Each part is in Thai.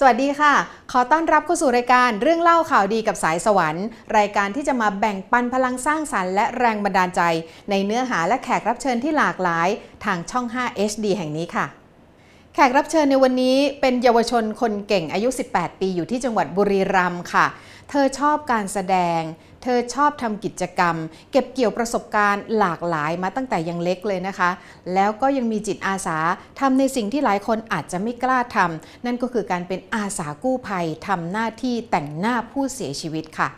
สวัสดีค่ะ ขอต้อนรับเข้าสู่รายการเรื่องเล่าข่าวดีกับสายสวรรค์ รายการที่จะมาแบ่งปันพลังสร้างสรรค์และแรงบันดาลใจ ในเนื้อหาและแขกรับเชิญที่หลากหลาย ทางช่อง 5 HD แห่งนี้ค่ะ แขกรับเชิญในวันนี้เป็นเยาวชนคนเก่งอายุ 18 ปีอยู่ที่จังหวัดบุรีรัมย์ค่ะ เธอชอบการแสดง เธอชอบทำกิจกรรม เก็บเกี่ยวประสบการณ์หลากหลายมาตั้งแต่ยังเล็กเลยนะคะ แล้วก็ยังมีจิตอาสาทำในสิ่งที่หลายคนอาจจะไม่กล้าทำนั่นก็คือการเป็นอาสากู้ภัยทำหน้าที่แต่งหน้าผู้เสียชีวิตค่ะ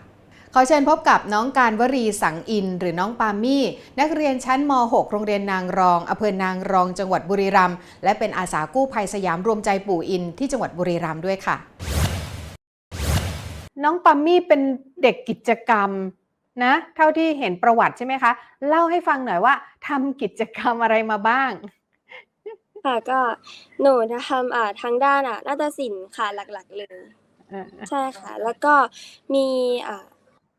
ขอเชิญพบกับน้องการวรีสังอิน หรือน้องปามี่ นักเรียนชั้นม .6 โรงเรียนนางรองอำเภอนางรองจังหวัดบุรีรัมย์และเป็นอาสากู้ภัยสยามรวมใจปู่อินที่จังหวัดบุรีรัมย์ด้วยค่ะ น้องปามี่เป็นเด็กกิจกรรมนะเท่าที่เห็นประวัติใช่ไหมคะ เล่าให้ฟังหน่อยว่าทำกิจกรรมอะไรมาบ้าง ค่ะก็หนูจะทำอ่าทางด้านอะนาฏศิลป์ค่ะหลักๆเลยใช่ค่ะ แล้วก็มีอ่า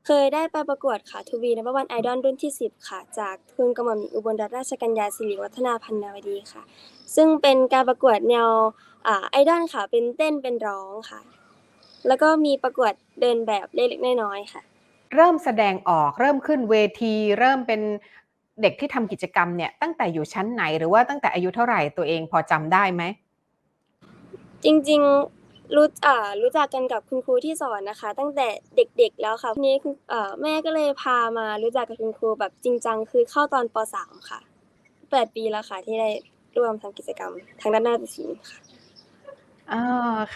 เคยได้ไปประกวดค่ะทูบีนับวันไอดอลรุ่นที่ 10 ค่ะ จากทุนกระหม่อมหญิงอุบลรัตนราชกัญญาสิริวัฒนาพันนาวดีค่ะ ซึ่งเป็นการประกวดแนวอ่าไอดอลค่ะ เป็นเต้นเป็นร้องค่ะ แล้วก็มีประกวดเดินแบบเล็กๆน้อยๆค่ะ เริ่มแสดงออกเริ่มขึ้นเวที เริ่มเป็นเด็กที่ทำกิจกรรมเนี่ยตั้งแต่อยู่ชั้นไหนหรือว่าตั้งแต่อายุเท่าไหร่ตัวเองพอจำได้ไหม จริงๆรู้อ่ารู้จักกันกับคุณครูที่สอนนะคะ ตั้งแต่เด็กๆแล้วค่ะทีนี้คุณเอ่อแม่ก็เลยพามารู้จักกับคุณครูแบบจริงจังคือเข้าตอนป .3 ค่ะแปดปีแล้วค่ะที่ได้ร่วมทำกิจกรรมทางด้านนาฏศิลป์ค่ะ อ๋อ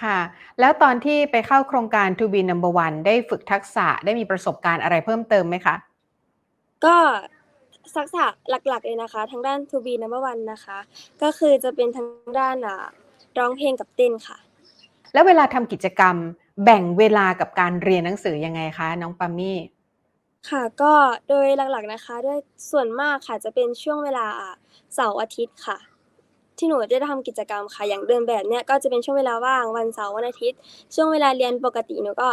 ค่ะ แล้วตอนที่ไปเข้าโครงการ To be number one ได้ฝึกทักษะ ได้มีประสบการณ์อะไรเพิ่มเติมไหมคะ ก็ทักษะหลัก ๆ เลยนะคะ ทางด้าน To be number one นะคะ ก็คือจะเป็น ทาง ด้าน อ่า ร้องเพลงกับเต้นค่ะ แล้วเวลาทำกิจกรรม แบ่งเวลากับการเรียนหนังสือยังไงคะ น้องปามี่ ค่ะ ก็โดยหลัก ๆ นะคะ ด้วย ส่วนมากค่ะจะเป็นช่วงเวลา อะเสาร์อาทิตย์ค่ะ ที่หนูได้ทำกิจกรรมค่ะอย่างเดินแบบเนี้ยก็จะเป็นช่วงเวลาว่างวันเสาร์วันอาทิตย์ ช่วงเวลาเรียนปกติหนูก็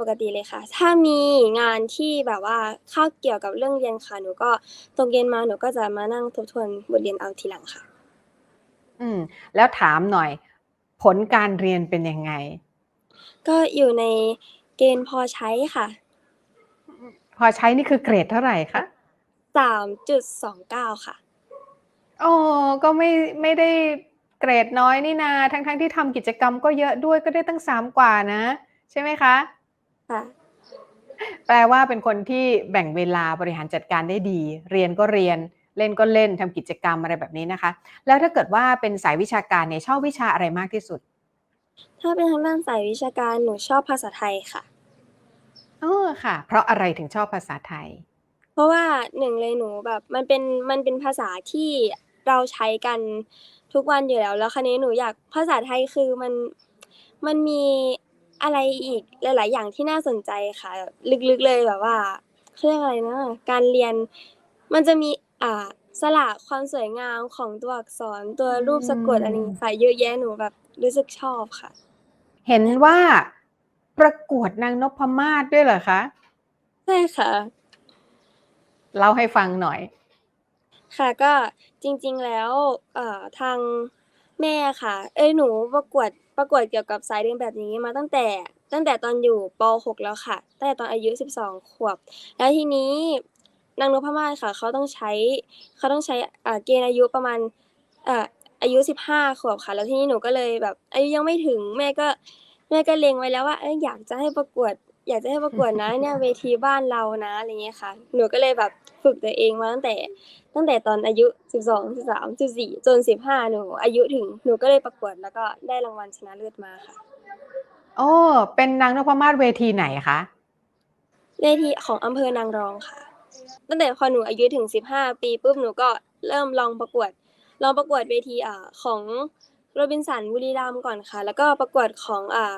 ปกติเลยค่ะ ถ้ามีงานที่แบบว่าเข้าเกี่ยวกับเรื่องเรียนค่ะหนูก็ตกเย็นมาหนูก็จะมานั่งทบทวนบทเรียนเอาทีหลังค่ะ อืมแล้วถามหน่อย ผลการเรียนเป็นยังไง ก็อยู่ในเกณฑ์พอใช้ค่ะ พอใช้นี่คือเกรดเท่าไหร่คะ3.29ค่ะ อ๋อ ก็ไม่ ไม่ได้เกรดน้อยนี่นา ทั้งทั้งที่ทำกิจกรรมก็เยอะด้วย ก็ได้ตั้งสามกว่านะ ใช่ไหมคะ ค่ะ แปลว่าเป็นคนที่แบ่งเวลาบริหารจัดการได้ดี เรียนก็เรียน เล่นก็เล่นทำกิจกรรมอะไรแบบนี้นะคะ แล้วถ้าเกิดว่าเป็นสายวิชาการเนี่ยชอบวิชาอะไรมากที่สุด ถ้าเป็นทางด้านสายวิชาการหนูชอบภาษาไทยค่ะอ๋อค่ะ เพราะอะไรถึงชอบภาษาไทย เพราะว่าหนึ่งเลยหนูแบบมันเป็นมันเป็นภาษาที่ เราใช้กันทุกวันอยู่แล้ว แล้วคราวนี้หนูอยากภาษาไทยคือมันมันมีอะไรอีกหลาย ๆ อย่างที่น่าสนใจค่ะ ลึกๆเลยแบบว่าเขาเรียกอะไรนะการเรียนมันจะมีอ่าสระความสวยงามของตัวอักษรตัวรูปสะกดอะไรอย่างเงี้ยค่ะเยอะแยะหนูแบบรู้สึกชอบค่ะ เห็นว่าประกวดนางนพมาศด้วยเหรอคะ ใช่ค่ะ เล่าให้ฟังหน่อย ค่ะก็จริงๆแล้วเอ่อทางแม่ค่ะ เอ้ยหนูประกวดประกวดเกี่ยวกับสายเรียนแบบนี้มาตั้งแต่ตั้งแต่ตอนอยู่ป .6 แล้วค่ะ ตั้งแต่ตอนอายุ 12 ขวบ แล้วทีนี้นางนพมาศค่ะ เขาต้องใช้เขาต้องใช้อ่าเกณฑ์อายุประมาณเอ่ออายุ 15 ขวบค่ะ แล้วทีนี้หนูก็เลยแบบอายุยังไม่ถึงแม่ก็แม่ก็เล็งไว้แล้วว่าเอ้ยอยากจะให้ประกวด อยากจะให้ประกวดนะเนี่ยเวทีบ้านเรานะอะไรเงี้ยค่ะ หนูก็เลยแบบฝึกตัวเองมาตั้งแต่ตั้งแต่ตอนอายุ 12 13 14จน 15 หนู อายุถึงหนูก็เลยประกวดแล้วก็ได้รางวัลชนะเลิศมาค่ะ โอ้เป็นนางนพมาศเวทีไหนคะเวทีของอำเภอนางรองค่ะ ตั้งแต่พอหนูอายุถึง 15 ปีปุ๊บหนูก็เริ่มลองประกวดลองประกวดเวทีอ่าของโรบินสันบุรีรัมย์ก่อนค่ะ แล้วก็ประกวดของอ่า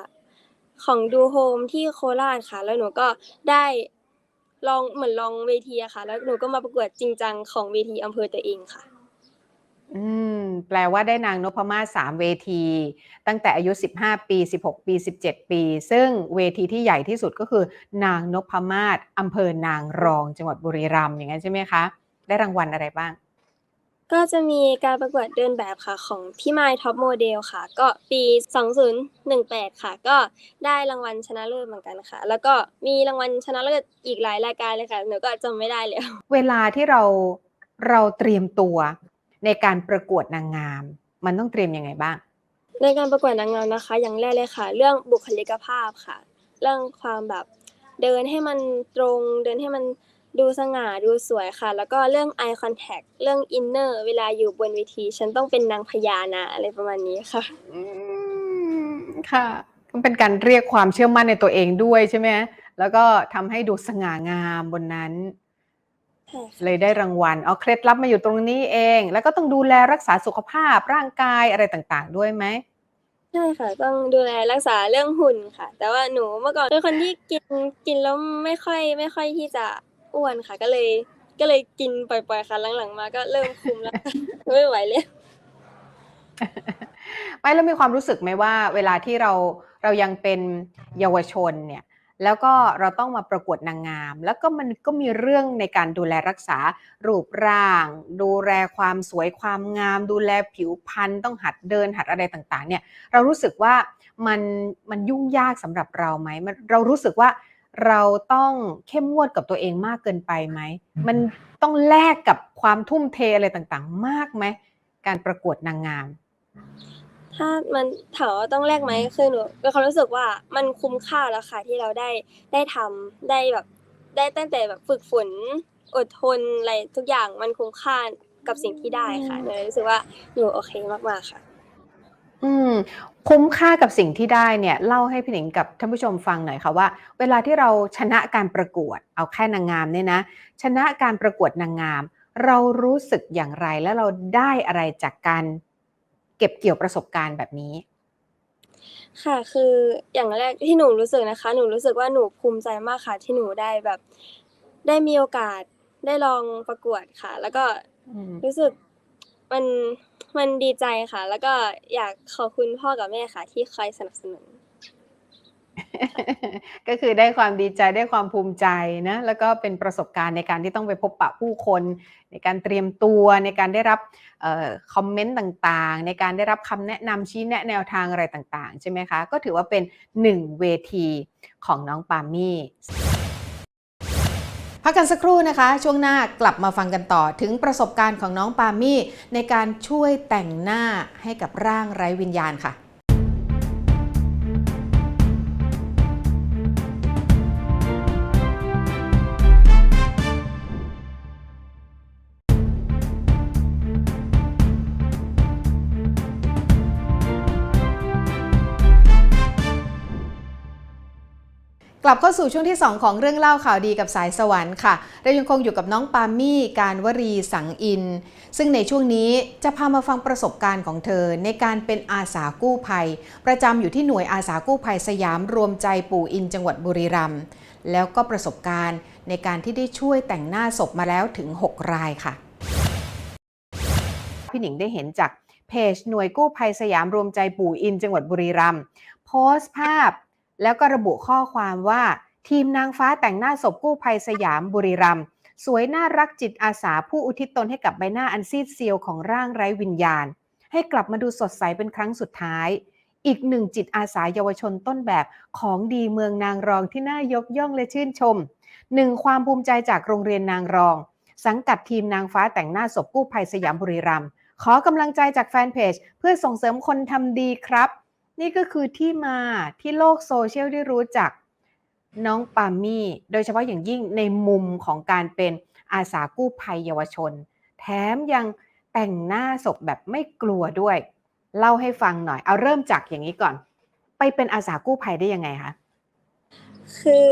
ของดูโฮมที่โคราชค่ะ แล้วหนูก็ได้ลองเหมือนลองเวทีอะค่ะ แล้วหนูก็มาประกวดจริงจังของเวทีอำเภอตัวเองค่ะ อืม แปลว่าได้นางนพมาศสามเวที ตั้งแต่อายุ 15 ปี 16 ปี 17 ปี ซึ่งเวทีที่ใหญ่ที่สุดก็คือ นางนพมาศอำเภอนางรองจังหวัดบุรีรัมย์อย่างงั้นใช่ไหมคะ ได้รางวัลอะไรบ้าง? ก็จะมีการประกวดเดินแบบค่ะของพี่มาย Top Model ค่ะ ก็ปี 2018 ค่ะ ก็ได้รางวัลชนะเลิศเหมือนกันค่ะ แล้วก็มีรางวัลชนะเลิศอีกหลายรายการเลยค่ะหนูก็จำไม่ได้แล้วเวลาที่เราเราเตรียมตัวในการประกวดนางงาม มันต้องเตรียมยังไงบ้าง?ในการประกวดนางงามนะคะ อย่างแรกเลยค่ะ เรื่องบุคลิกภาพค่ะ เรื่องความแบบเดินให้มันตรงเดินให้มัน ดูสง่าดูสวยค่ะ แล้วก็เรื่อง Eye Contact เรื่องอินเนอร์เวลาอยู่บนเวที ฉันต้องเป็นนางพญานะ อะไรประมาณนี้ค่ะอืมค่ะมันเป็นการเรียกความเชื่อมั่นในตัวเองด้วยใช่ไหม?แล้วก็ทำให้ดูสง่างามบนนั้นใช่ค่ะเลยได้รางวัลอ๋อเคล็ดลับมาอยู่ตรงนี้เอง แล้วก็ต้องดูแลรักษาสุขภาพร่างกายอะไรต่างๆ ด้วยไหม?ใช่ค่ะต้องดูแลรักษาเรื่องหุ่นค่ะ แต่ว่าหนูเมื่อก่อนเป็นคนที่กินกินแล้วไม่ค่อยไม่ค่อยที่จะ อ้วนค่ะ ก็เลย ก็เลยกินปล่อยๆค่ะหลังๆ มาก็เริ่มคุมแล้วไม่ไหวแล้วไม่แล้วมีความรู้สึกไหมว่า เวลาที่เราเรายังเป็นเยาวชนเนี่ยแล้วก็เราต้องมาประกวดนางงาม แล้วก็มันก็มีเรื่องในการดูแลรักษารูปร่าง ดูแลความสวยความงาม ดูแลผิวพรรณต้องหัดเดินหัดอะไรต่างๆ เนี่ย เรารู้สึกว่ามันมันยุ่งยากสำหรับเราไหม?มเรารู้สึกว่า เราต้องเข้มงวดกับตัวเองมากเกินไปไหม?มันต้องแลกกับความทุ่มเทอะไรต่างๆ มากไหม?การประกวดนางงาม ถ้ามันถามว่าต้องแลกไหมคือหนูมีความรู้สึกว่ามันคุ้มค่าแล้วค่ะที่เราได้ได้ทำได้แบบได้ตั้งแต่แบบฝึกฝนอดทนอะไรทุกอย่างมันคุ้มค่ากับสิ่งที่ได้ค่ะหนูเลยรู้สึกว่าหนูโอเคมากๆค่ะ อืม คุ้มค่ากับสิ่งที่ได้เนี่ย เล่าให้พี่หนิงกับท่านผู้ชมฟังหน่อยค่ะว่า เวลาที่เราชนะการประกวด เอาแค่นางงามเนี่ยนะ ชนะการประกวดนางงาม เรารู้สึกอย่างไร?แล้วเราได้อะไรจากการเก็บเกี่ยวประสบการณ์แบบนี้?ค่ะคืออย่างแรกที่หนูรู้สึกนะคะ หนูรู้สึกว่าหนูภูมิใจมากค่ะที่หนูได้แบบ ได้มีโอกาสได้ลองประกวดค่ะ แล้วก็อืม รู้สึกมัน มันดีใจค่ะ แล้วก็อยากขอบคุณพ่อกับแม่ค่ะ ที่คอยสนับสนุน ก็คือได้ความดีใจได้ความภูมิใจนะแล้วก็เป็นประสบการณ์ในการที่ต้องไปพบปะผู้คน ในการเตรียมตัวในการได้รับคอมเมนต์ต่างๆ ในการได้รับคำแนะนำชี้แนะแนวทางอะไรต่างๆ ใช่ไหมคะ?ก็ถือว่าเป็น1เวทีของน้องปามี่ พักกันสักครู่นะคะ ช่วงหน้ากลับมาฟังกันต่อถึงประสบการณ์ของน้องปามี่ในการช่วยแต่งหน้าให้กับร่างไร้วิญญาณค่ะ กลับเข้าสู่ช่วงที่ 2 ของเรื่องเล่าข่าวดีกับสายสวรรค์ค่ะ เรายังคงอยู่กับน้องปามี่การวรีสังอิน ซึ่งในช่วงนี้จะพามาฟังประสบการณ์ของเธอ ในการเป็นอาสากู้ภัย ประจำอยู่ที่หน่วยอาสากู้ภัยสยามรวมใจปู่อินจังหวัดบุรีรัมย์แล้วก็ประสบการณ์ในการที่ได้ช่วยแต่งหน้าศพมาแล้วถึง 6 รายค่ะ พี่หนิงได้เห็นจากเพจหน่วยกู้ภัยสยามรวมใจปู่อินจังหวัดบุรีรัมย์โพสต์ภาพ แล้วก็ระบุข้อความว่า ทีมนางฟ้าแต่งหน้าศพกู้ภัยสยามบุรีรัมย์สวยน่ารักจิตอาสาผู้อุทิศตนให้กับใบหน้าอันซีดเซียวของร่างไร้วิญญาณ ให้กลับมาดูสดใสเป็นครั้งสุดท้าย อีกหนึ่งจิตอาสาเยาวชนต้นแบบของดีเมืองนางรองที่น่ายกย่องและชื่นชม1ความภูมิใจจากโรงเรียนนางรอง สังกัดทีมนางฟ้าแต่งหน้าศพกู้ภัยสยามบุรีรัมย์ขอกำลังใจจากแฟนเพจเพื่อส่งเสริมคนทำดีครับ นี่ก็คือที่มาที่โลกโซเชียลได้รู้จักน้องปามี่ โดยเฉพาะอย่างยิ่งในมุมของการเป็นอาสากู้ภัยเยาวชน แถมยังแต่งหน้าศพแบบไม่กลัวด้วย เล่าให้ฟังหน่อย เอาเริ่มจากอย่างนี้ก่อน ไปเป็นอาสากู้ภัยได้ยังไงคะ?คือ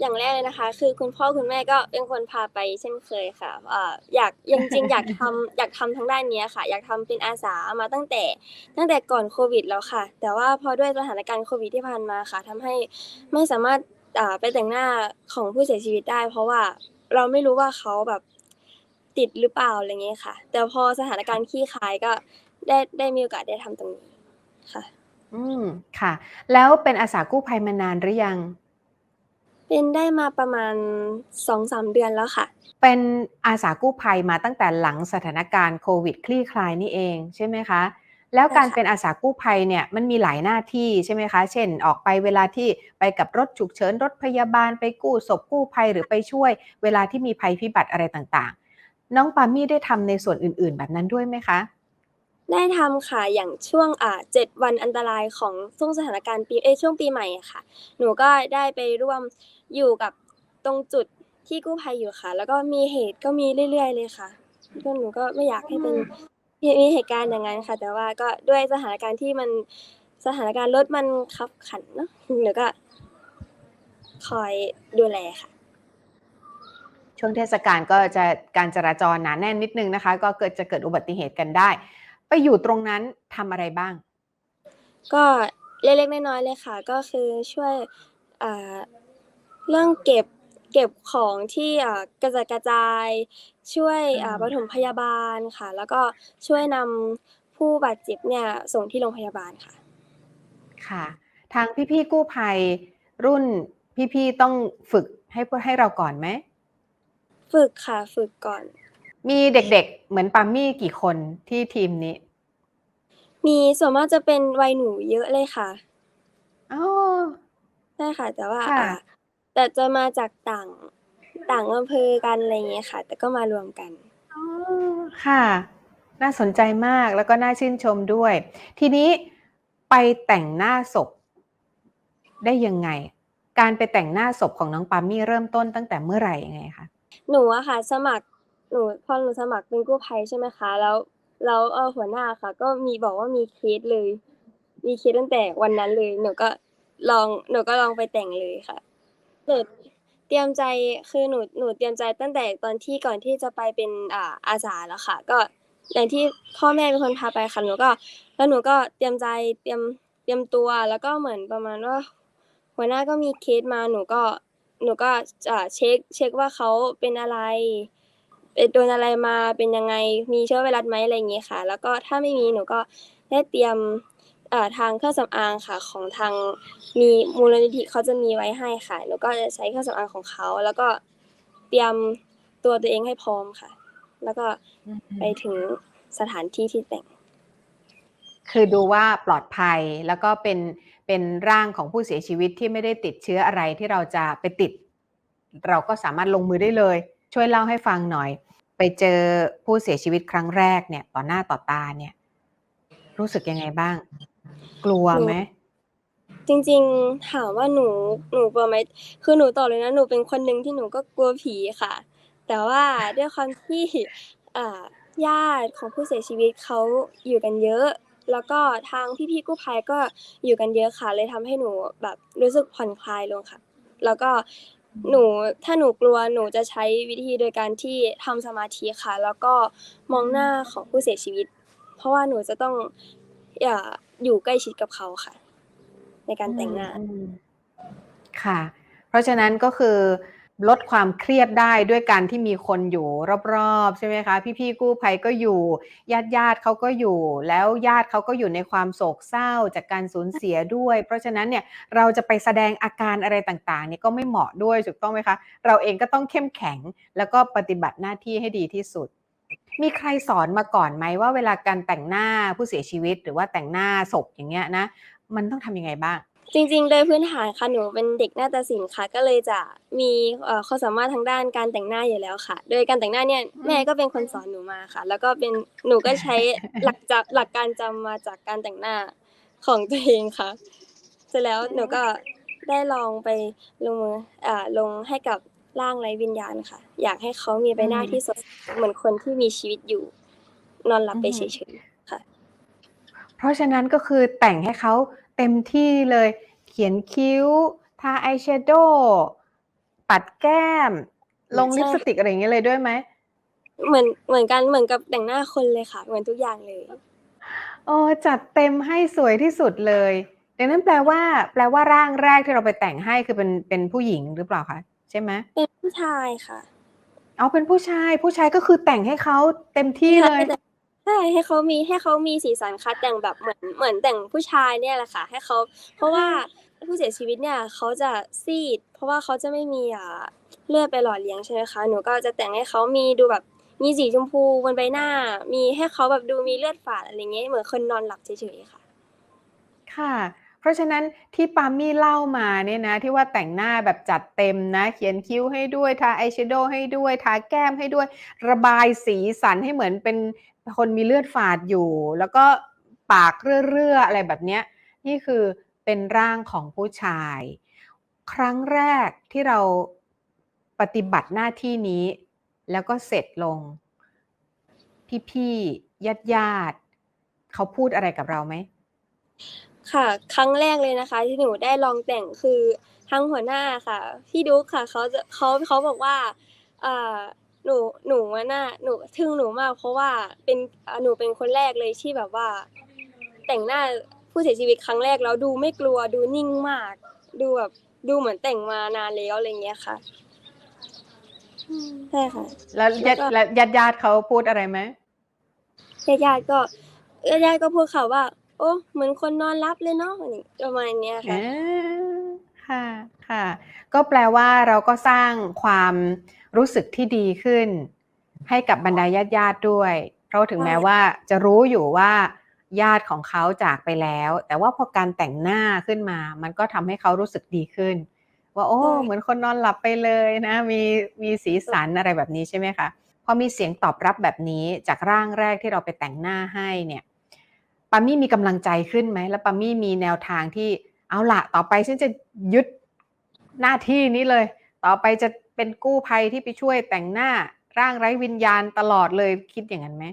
อย่างแรกเลยนะคะ คือคุณพ่อคุณแม่ก็เป็นคนพาไปเช่นเคยค่ะอ่าอยากจริงอยากทำอยากทำทางด้านนี้ค่ะ อยากทำเป็นอาสามาตั้งแต่ตั้งแต่ก่อนโควิดแล้วค่ะ แต่ว่าพอด้วยสถานการณ์โควิดที่ผ่านมาค่ะทำให้ไม่สามารถไปแต่งหน้าของผู้เสียชีวิตได้ เพราะว่าเราไม่รู้ว่าเขาแบบติดหรือเปล่าอะไรเงี้ยค่ะ แต่พอสถานการณ์คลี่คลายก็ได้ได้มีโอกาสได้ทำตรงนี้ค่ะ อืมค่ะ แล้วเป็นอาสากู้ภัยมานานหรือยัง เป็นได้มาประมาณสองสามเดือนแล้วค่ะ เป็นอาสากู้ภัยมาตั้งแต่หลังสถานการณ์โควิด คลี่คลายนี่เองใช่ไหมคะ แล้วการใช่ค่ะเป็นอาสากู้ภัยเนี่ยมันมีหลายหน้าที่ใช่ไหมคะ เช่น ออกไปเวลาที่ไปกับรถฉุกเฉินรถพยาบาลไปกู้ศพกู้ภัยหรือไปช่วย เวลาที่มีภัยพิบัติอะไรต่างๆ น้องปามี่ได้ทำในส่วนอื่นๆ แบบนั้นด้วยไหมคะ ได้ทำค่ะอย่างช่วงอ่าเจ็ดวันอันตรายของช่วงสถานการณ์ปีเอยช่วงปีใหม่อะค่ะ หนูก็ได้ไปร่วมอยู่กับตรงจุดที่กู้ภัยอยู่ค่ะ แล้วก็มีเหตุก็มีเรื่อย ๆ เลยค่ะก็หนูก็ไม่อยากให้เป็นมีเหตุการณ์อย่างนั้นค่ะ แต่ว่าก็ด้วยสถานการณ์ที่มันสถานการณ์รถมันขับขันเนาะหนูก็ คอยดูแลค่ะช่วงเทศกาลก็จะการจราจรหนาแน่นนิดนึงนะคะ ก็เกิดจะเกิดอุบัติเหตุกันได้ อยู่ตรงนั้นทำอะไรบ้าง ก็เล็กๆน้อยๆเลยค่ะ ก็คือช่วยอ่าเรื่องเก็บเก็บของที่อ่ากระจัดกระจาย ช่วยอ่าอืมปฐมพยาบาลค่ะ แล้วก็ช่วยนำผู้บาดเจ็บเนี่ยส่งที่โรงพยาบาลค่ะ ค่ะ ทางพี่ๆกู้ภัยรุ่นพี่ๆต้องฝึกให้พวกให้เราก่อนไหมฝึกค่ะฝึกก่อน มีเด็กๆ เหมือนปามี่กี่คนที่ทีมนี้ มีส่วนมากจะเป็นวัยหนูเยอะเลยค่ะ อ๋อ ใช่ค่ะ แต่ว่าค่ะ อ่าแต่จะมาจากต่างต่างอำเภอกันอะไรอย่างเงี้ยค่ะ แต่ก็มารวมกัน อ๋อ ค่ะ น่าสนใจมากแล้วก็น่าชื่นชมด้วย ทีนี้ไปแต่งหน้าศพได้ยังไง การไปแต่งหน้าศพของน้องปามี่เริ่มต้นตั้งแต่เมื่อไหร่ยังไงคะ หนูอะค่ะ สมัครหนูพอหนูสมัครเป็นกู้ภัยใช่ไหมคะ แล้ว แล้วเออหัวหน้าค่ะ ก็มีบอกว่ามีเคสเลย มีเคสตั้งแต่วันนั้นเลย หนูก็ลองหนูก็ลองไปแต่งเลยค่ะหนูเตรียมใจคือหนูหนูเตรียมใจตั้งแต่ตอนที่ก่อนที่จะไปเป็นอ่าอาสาแล้วค่ะ ก็อย่างที่พ่อแม่เป็นคนพาไปค่ะหนูก็ แล้วหนูก็เตรียมใจเตรียมเตรียมตัวแล้วก็เหมือนประมาณว่า หัวหน้าก็มีเคสมาหนูก็หนูก็จะเช็คเช็คว่าเขาเป็นอะไร เป็นโดนอะไรมาเป็นยังไงมีเชื้อไวรัสไหมอะไรอย่างเงี้ยค่ะ แล้วก็ถ้าไม่มีหนูก็ได้เตรียมอ่าทางเครื่องสำอางค่ะของทางมีมูลนิธิเขาจะมีไว้ให้ค่ะหนูก็จะใช้เครื่องสำอางของเขา แล้วก็เตรียมตัวตัวเองให้พร้อมค่ะ แล้วก็ไปถึงสถานที่ที่แต่ง คือดูว่าปลอดภัยแล้วก็เป็นเป็นร่างของผู้เสียชีวิตที่ไม่ได้ติดเชื้ออะไรที่เราจะไปติด เราก็สามารถลงมือได้เลย ช่วยเล่าให้ฟังหน่อย ไปเจอผู้เสียชีวิตครั้งแรกเนี่ยต่อหน้าต่อตาเนี่ย รู้สึกยังไงบ้าง กลัวไหมจริงๆถามว่าหนูหนูกลัวไหมคือหนูตอบเลยนะหนูเป็นคนหนึ่งที่หนูก็กลัวผีค่ะ แต่ว่าด้วยความที่อ่าญาติของผู้เสียชีวิตเขาอยู่กันเยอะ แล้วก็ทางพี่ๆกู้ภัยก็อยู่กันเยอะค่ะ เลยทำให้หนูแบบรู้สึกผ่อนคลายลงค่ะ แล้วก็ หนูถ้าหนูกลัวหนูจะใช้วิธีโดยการที่ทำสมาธิค่ะ แล้วก็มองหน้าของผู้เสียชีวิต เพราะว่าหนูจะต้องอย่าอยู่ใกล้ชิดกับเขาค่ะ ในการแต่งงาน อืมค่ะ เพราะฉะนั้นก็คือ ลดความเครียดได้ด้วยการที่มีคนอยู่รอบๆ ใช่ไหมคะ พี่ๆกู้ภัยก็อยู่ญาติญาติๆเขาก็อยู่ แล้วญาติเขาก็อยู่ในความโศกเศร้าจากการสูญเสียด้วย เพราะฉะนั้นเนี่ยเราจะไปแสดงอาการอะไรต่างๆเนี่ยก็ไม่เหมาะด้วยถูกต้องไหมคะ เราเองก็ต้องเข้มแข็งแล้วก็ปฏิบัติหน้าที่ให้ดีที่สุด มีใครสอนมาก่อนไหมว่าเวลาการแต่งหน้าผู้เสียชีวิต หรือว่าแต่งหน้าศพอย่างเงี้ยนะมันต้องทำยังไงบ้าง จริงๆ โดยพื้นฐานค่ะหนูเป็นเด็กนาฏศิลป์ค่ะ ก็เลยจะมีเอ่อความสามารถทางด้านการแต่งหน้าอยู่แล้วค่ะ โดยการแต่งหน้าเนี่ยแม่ก็เป็นคนสอนหนูมาค่ะ แล้วก็เป็นหนูก็ใช้หลักจากหลักการจำมาจากการแต่งหน้าของตัวเองค่ะ เสร็จแล้วหนูก็ได้ลองไปลงมืออ่าลงให้กับร่างไร้วิญญาณค่ะ อยากให้เขามีใบหน้าที่สดใสเหมือนคนที่มีชีวิตอยู่ นอนหลับไปเฉยๆค่ะเพราะฉะนั้นก็คือแต่งให้เขา เต็มที่เลย เขียนคิ้ว ทาอายแชโดว์ปัดแก้ม ลงใช่ลิปสติกอะไรอย่างเงี้ยเลยด้วยไหมเหมือนเหมือนกันเหมือนกับแต่งหน้าคนเลยค่ะ เหมือนทุกอย่างเลยโอ้จัดเต็มให้สวยที่สุดเลย ดังนั้นแปลว่า แปลว่าร่างแรกที่เราไปแต่งให้คือเป็นเป็นผู้หญิงหรือเปล่าคะใช่ไหมเป็นผู้ชายค่ะ เอาเป็นผู้ชาย ผู้ชายก็คือแต่งให้เขาเต็มที่เลย ใช่ใช่ให้เขามีให้เขามีสีสันค่ะแต่งแบบเหมือนเหมือนแต่งผู้ชายเนี่ยแหละค่ะ ให้เขาเพราะว่าผู้เสียชีวิตเนี่ยเขาจะซีด เพราะว่าเขาจะไม่มีอ่าเลือดไปหล่อเลี้ยงใช่ไหมคะหนูก็จะแต่งให้เขามีดูแบบมีสีชมพูบนใบหน้า มีให้เขาแบบดูมีเลือดฝาดอะไรเงี้ยเหมือนคนนอนหลับเฉยๆค่ะ ค่ะ เพราะฉะนั้นที่ปามี่เล่ามาเนี่ยนะ ที่ว่าแต่งหน้าแบบจัดเต็มนะ เขียนคิ้วให้ด้วยทาอายแชโดว์ให้ด้วยทาแก้มให้ด้วย ระบายสีสันให้เหมือนเป็น คนมีเลือดฝาดอยู่ แล้วก็ปากเรื่อๆอะไรแบบนี้นี่คือเป็นร่างของผู้ชาย ครั้งแรกที่เราปฏิบัติหน้าที่นี้ แล้วก็เสร็จลง พี่ๆญาติๆเขาพูดอะไรกับเราไหมค่ะ ครั้งแรกเลยนะคะ ที่หนูได้ลองแต่งคือทางหัวหน้าค่ะ พี่ดุ๊กค่ะเขาจะเขาเขาบอกว่าเอ่อ หนูหนูว่าน่าหนูทึ่งหนูมาก เพราะว่าเป็นอ่าหนูเป็นคนแรกเลยที่แบบว่า แต่งหน้าผู้เสียชีวิตครั้งแรกแล้วดูไม่กลัวดูนิ่งมาก ดูแบบดูเหมือนแต่งมานานแล้วอะไรเงี้ยค่ะใช่ค่ะ แล้วแล้ญาวติก็แล้วญาติญาติเขาพูดอะไรไหมญาติๆก็ญาติๆก็พูดค่ะว่า โอ้เหมือนคนนอนรับเลยเนาะประมาณเนี้ยค่ะอ่าค่ะ ค่ะ ก็แปลว่าเราก็สร้างความ รู้สึกที่ดีขึ้น ให้กับบรรดาญาติญาติๆด้วย เพราะถึงใช่แม้ว่าจะรู้อยู่ว่าญาติของเขาจากไปแล้ว แต่ว่าพอการแต่งหน้าขึ้นมา มันก็ทำให้เขารู้สึกดีขึ้น ว่าโอ้เหมือนคนนอนหลับไปเลยนะ มีมีสีสันอะไรแบบนี้ใช่ไหมคะพอมีเสียงตอบรับแบบนี้จากร่างแรกที่เราไปแต่งหน้าให้เนี่ยปามี่มีกำลังใจขึ้นไหมแล้วปามี่มีแนวทางที่เอาละต่อไปฉันจะยึดหน้าที่นี้เลย ต่อไปจะ เป็นกู้ภัยที่ไปช่วยแต่งหน้าร่างไร้วิญญาณตลอดเลยคิดอย่างนั้นไหม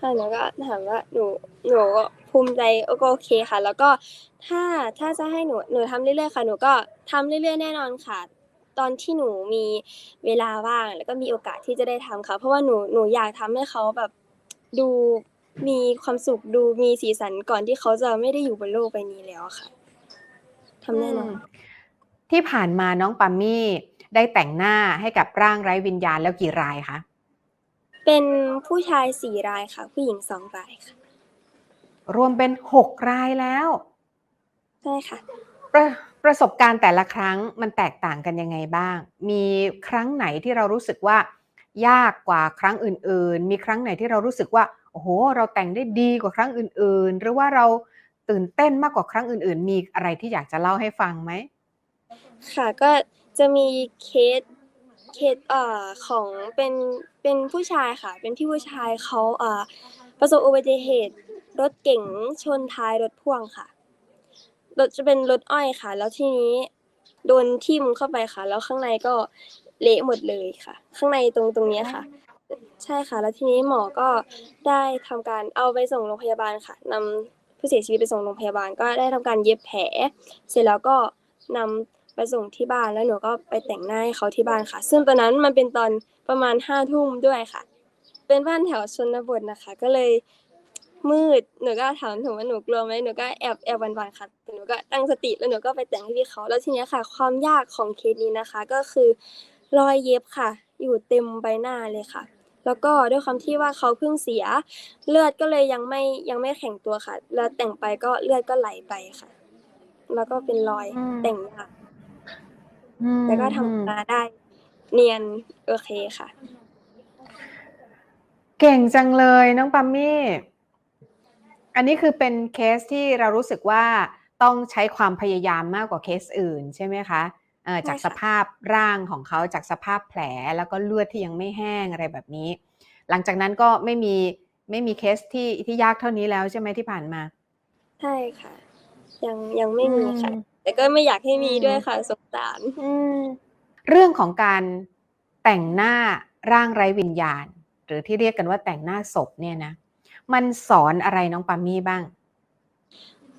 ค่ะหนูก็ถามว่าหนูหนูก็ภูมิใจก็โอเคค่ะ แล้วก็ถ้าถ้าจะให้หนูหนูทำเรื่อยๆค่ะ หนูก็ทำเรื่อยๆแน่นอนค่ะ ตอนที่หนูมีเวลาว่าง แล้วก็มีโอกาสที่จะได้ทำค่ะ เพราะว่าหนูหนูอยากทำให้เขาแบบดูมีความสุขดูมีสีสันก่อนที่เขาจะไม่ได้อยู่บนโลกใบนี้แล้วค่ะทำแน่นอนมที่ผ่านมาน้องปามี่ ได้แต่งหน้าให้กับร่างไร้วิญญาณแล้วกี่รายคะเป็นผู้ชายสี่รายค่ะ ผู้หญิงสองรายค่ะ รวมเป็นหกรายแล้วใช่ค่ะประประสบการณ์แต่ละครั้งมันแตกต่างกันยังไงบ้าง มีครั้งไหนที่เรารู้สึกว่า ยากกว่าครั้งอื่น ๆ มีครั้งไหนที่เรารู้สึกว่าโอ้โห เราแต่งได้ดีกว่าครั้งอื่น ๆ หรือว่าเราตื่นเต้นมากกว่าครั้งอื่น ๆ มีอะไรที่อยากจะเล่าให้ฟังไหมค่ะก็ จะมีเคสเคสเอ่อของเป็นเป็นผู้ชายค่ะ เป็นพี่ผู้ชายเขาเอ่อประสบอุบัติเหตุรถเก๋งชนท้ายรถพ่วงค่ะรถจะเป็นรถอ้อยค่ะ แล้วทีนี้โดนทิ่มเข้าไปค่ะ แล้วข้างในก็เละหมดเลยค่ะ ข้างในตรงตรงเนี้ยค่ะ ใช่ค่ะ แล้วทีนี้หมอก็ได้ทำการเอาไปส่งโรงพยาบาลค่ะนำผู้เสียชีวิตไปส่งโรงพยาบาล ก็ได้ทำการเย็บแผล เสร็จแล้วก็นำ ไปส่งที่บ้านแล้วหนูก็ไปแต่งหน้าให้เขาที่บ้านค่ะ ซึ่งตอนนั้นมันเป็นตอนประมาณห้าทุ่มด้วยค่ะ เป็นบ้านแถวชนบทนะคะ ก็เลยมืดหนูก็ถามถึงว่าหนูกลัวไหมหนูก็แอบแอบหวันๆค่ะแต่หนูก็ตั้งสติแล้วหนูก็ไปแต่งให้พี่เขาแล้วทีเนี้ยค่ะ ความยากของเคสนี้นะคะ ก็คือรอยเย็บค่ะ อยู่เต็มใบหน้าเลยค่ะ แล้วก็ด้วยความที่ว่าเขาเพิ่งเสีย เลือดก็เลยยังไม่ยังไม่แข็งตัวค่ะ แล้วแต่งไปก็เลือดก็ไหลไปค่ะ แล้วก็เป็นรอยอืมแต่งยาก อืมแต่ก็ทำมาได้ เนียนโอเคค่ะ เก่งจังเลยน้องปามี่ อันนี้คือเป็นเคสที่เรารู้สึกว่าต้องใช้ความพยายามมากกว่าเคสอื่นใช่ไหมคะเอ่อใช่จากค่ะสภาพร่างของเขาจากสภาพแผลแล้วก็เลือดที่ยังไม่แห้งอะไรแบบนี้ หลังจากนั้นก็ไม่มีไม่มีเคสที่ที่ยากเท่านี้แล้วใช่ไหมที่ผ่านมา ใช่ค่ะ ยังยังไม่มีค่ะอืม แต่ก็ไม่อยากให้มีอืมด้วยค่ะสงสารอืมเรื่องของการแต่งหน้าร่างไร้วิญญาณ หรือที่เรียกกันว่าแต่งหน้าศพเนี่ยนะ มันสอนอะไรน้องปามี่บ้าง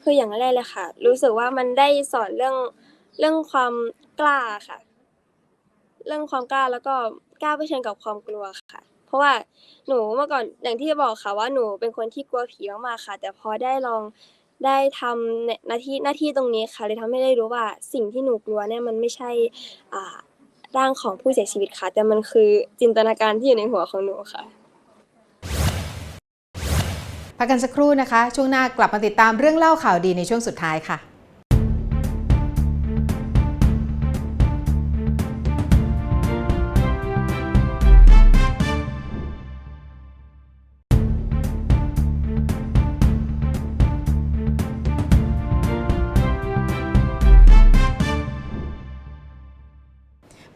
คืออย่างแรกเลยค่ะ รู้สึกว่ามันได้สอนเรื่องเรื่องความกล้าค่ะ เรื่องความกล้าแล้วก็กล้าเผชิญกับความกลัวค่ะ เพราะว่าหนูเมื่อก่อนอย่างที่บอกค่ะว่าหนูเป็นคนที่กลัวผีมากๆค่ะ แต่พอได้ลอง ได้ทำในหน้าที่หน้าที่ตรงนี้ค่ะเลยทำให้ได้รู้ว่าสิ่งที่หนูกลัวเนี่ยมันไม่ใช่อ่าร่างของผู้เสียชีวิตค่ะ แต่มันคือจินตนาการที่อยู่ในหัวของหนูค่ะพักกันสักครู่นะคะ ช่วงหน้ากลับมาติดตามเรื่องเล่าข่าวดีในช่วงสุดท้ายค่ะ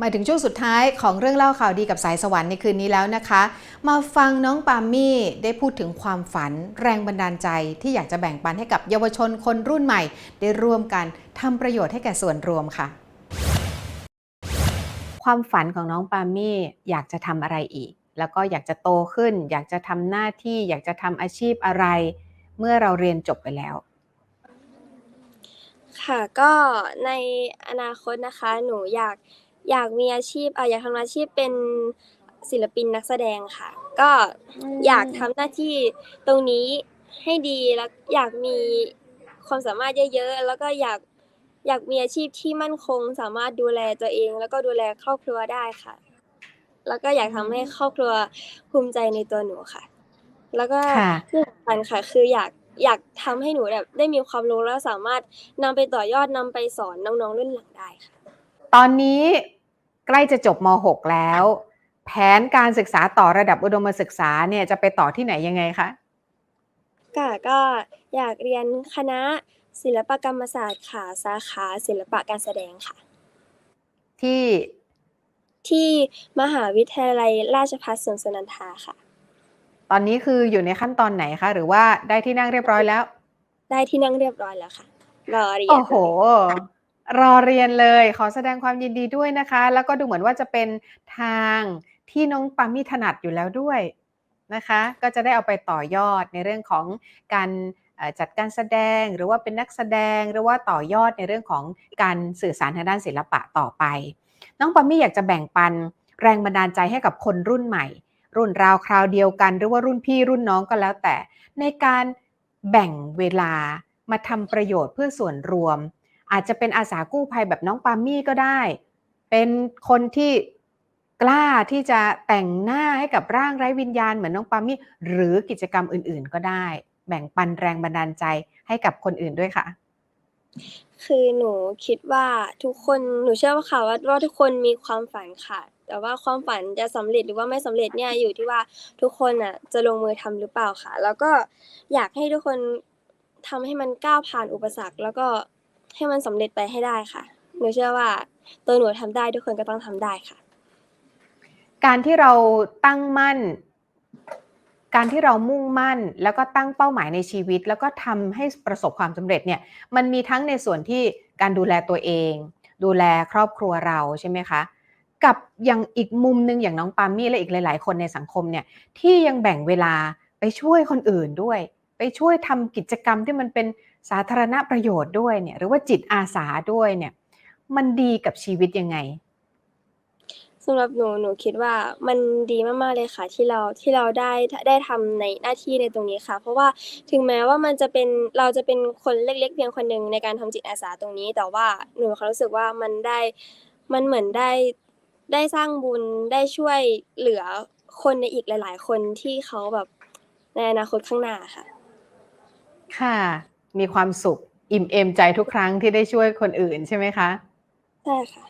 มาถึงช่วงสุดท้ายของเรื่องเล่าข่าวดีกับสายสวรรค์ในคืนนี้แล้วนะคะ มาฟังน้องปามี่ได้พูดถึงความฝันแรงบันดาลใจที่อยากจะแบ่งปันให้กับเยาวชนคนรุ่นใหม่ ได้ร่วมกันทำประโยชน์ให้แก่ส่วนรวมค่ะ ความฝันของน้องปามี่อยากจะทำอะไรอีก แล้วก็อยากจะโตขึ้น อยากจะทำหน้าที่ อยากจะทำอาชีพอะไร เมื่อเราเรียนจบไปแล้วค่ะก็ในอนาคตนะคะหนูอยาก อยากมีอาชีพอะอยากทำอาชีพเป็นศิลปินนักแสดงค่ะ ก็อยากทำหน้าที่ตรงนี้ให้ดีแล้วอยากมีความสามารถเยอะๆแล้วก็อยากอยากมีอาชีพที่มั่นคง สามารถดูแลตัวเอง แล้วก็ดูแลครอบครัวได้ค่ะ แล้วก็อยากทำให้ครอบครัวภูมิใจในตัวหนูค่ะ แล้วก็ค่ะ ที่สำคัญค่ะ คืออยากอยากทำให้หนูแบบได้มีความรู้แล้วสามารถนำไปต่อยอดนำไปสอนน้องๆรุ่นหลังได้ค่ะ ตอนนี้ ใกล้จะจบม .6 แล้ว แผนการศึกษาต่อระดับอุดมศึกษาเนี่ยจะไปต่อที่ไหนยังไงคะก็ก็อยากเรียนคณะศิลปกรรมศาสตร์ค่ะสาขาศิลปะการแสดงค่ะ ที่ที่มหาวิทยาลัยราชภัฏสวนสุนันทาค่ะ ตอนนี้คืออยู่ในขั้นตอนไหนคะ หรือว่าได้ที่นั่งเรียบร้อยแล้ว ได้ที่นั่งเรียบร้อยแล้วค่ะรอเรียนโอ้โห รอเรียนเลยขอแสดงความยินดีด้วยนะคะ แล้วก็ดูเหมือนว่าจะเป็นทางที่น้องปามี่ถนัดอยู่แล้วด้วยนะคะ ก็จะได้เอาไปต่อยอดในเรื่องของการจัดการแสดงหรือว่าเป็นนักแสดงหรือว่าต่อยอดในเรื่องของการสื่อสารทางด้านศิลปะต่อไป น้องปามี่อยากจะแบ่งปันแรงบันดาลใจให้กับคนรุ่นใหม่ รุ่นราวคราวเดียวกัน หรือว่ารุ่นพี่รุ่นน้องก็แล้วแต่ ในการแบ่งเวลามาทำประโยชน์เพื่อส่วนรวม อาจจะเป็นอาสากู้ภัยแบบน้องปามี่ก็ได้ เป็นคนที่กล้าที่จะแต่งหน้าให้กับร่างไร้วิญญาณเหมือนน้องปามี่หรือกิจกรรมอื่น ๆ ก็ได้ แบ่งปันแรงบันดาลใจให้กับคนอื่นด้วยค่ะ คือหนูคิดว่าทุกคนหนูเชื่อว่าค่ะว่าว่าทุกคนมีความฝันค่ะ แต่ว่าความฝันจะสำเร็จหรือว่าไม่สำเร็จเนี่ยอยู่ที่ว่าทุกคนอะจะลงมือทำหรือเปล่าค่ะ แล้วก็อยากให้ทุกคนทำให้มันก้าวผ่านอุปสรรค แล้วก็ ให้มันสำเร็จไปให้ได้ค่ะ หนูเชื่อว่าตัวหนูทำได้ทุกคนก็ต้องทำได้ค่ะ การที่เราตั้งมั่น การที่เรามุ่งมั่น แล้วก็ตั้งเป้าหมายในชีวิต แล้วก็ทำให้ประสบความสำเร็จเนี่ยมันมีทั้งในส่วนที่การดูแลตัวเอง ดูแลครอบครัวเราใช่ไหมคะกับอย่างอีกมุมหนึ่งอย่างน้องปามี่และอีกหลาย ๆ คนในสังคมเนี่ยที่ยังแบ่งเวลาไปช่วยคนอื่นด้วย ไปช่วยทำกิจกรรมที่มันเป็น สาธารณประโยชน์ด้วยเนี่ยหรือว่าจิตอาสาด้วยเนี่ย มันดีกับชีวิตยังไงสำหรับหนูหนูคิดว่ามันดีมากๆเลยค่ะที่เราที่เราได้ได้ทำในหน้าที่ในตรงนี้ค่ะ เพราะว่าถึงแม้ว่ามันจะเป็นเราจะเป็นคนเล็ก ๆ เพียงคนหนึ่งในการทำจิตอาสาตรงนี้ แต่ว่าหนูมีความรู้สึกว่ามันได้มันเหมือนได้ได้สร้างบุญได้ช่วยเหลือคนในอีกหลาย ๆ คนที่เขาแบบในอนาคตข้างหน้าค่ะ ค่ะ มีความสุข อิ่มเอมใจทุกครั้งที่ได้ช่วยคนอื่นใช่ไหมคะ ใช่ค่ะ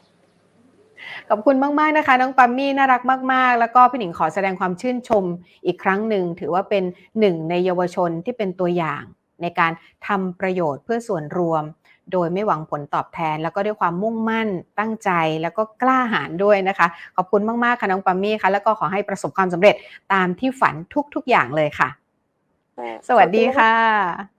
ขอบคุณมากๆนะคะ น้องปัมมี่น่ารักมาก ๆ แล้วก็พี่หนิงขอแสดงความชื่นชมอีกครั้งหนึ่ง ถือว่าเป็นหนึ่งในเยาวชนที่เป็นตัวอย่าง ในการทำประโยชน์เพื่อส่วนรวม โดยไม่หวังผลตอบแทน แล้วก็ด้วยความมุ่งมั่นตั้งใจแล้วก็กล้าหาญด้วยนะคะ ขอบคุณมากๆค่ะน้องปัมมี่ค่ะแล้วก็ขอให้ประสบความสำเร็จตามที่ฝันทุกๆอย่างเลยค่ะ สวัสดีค่ะ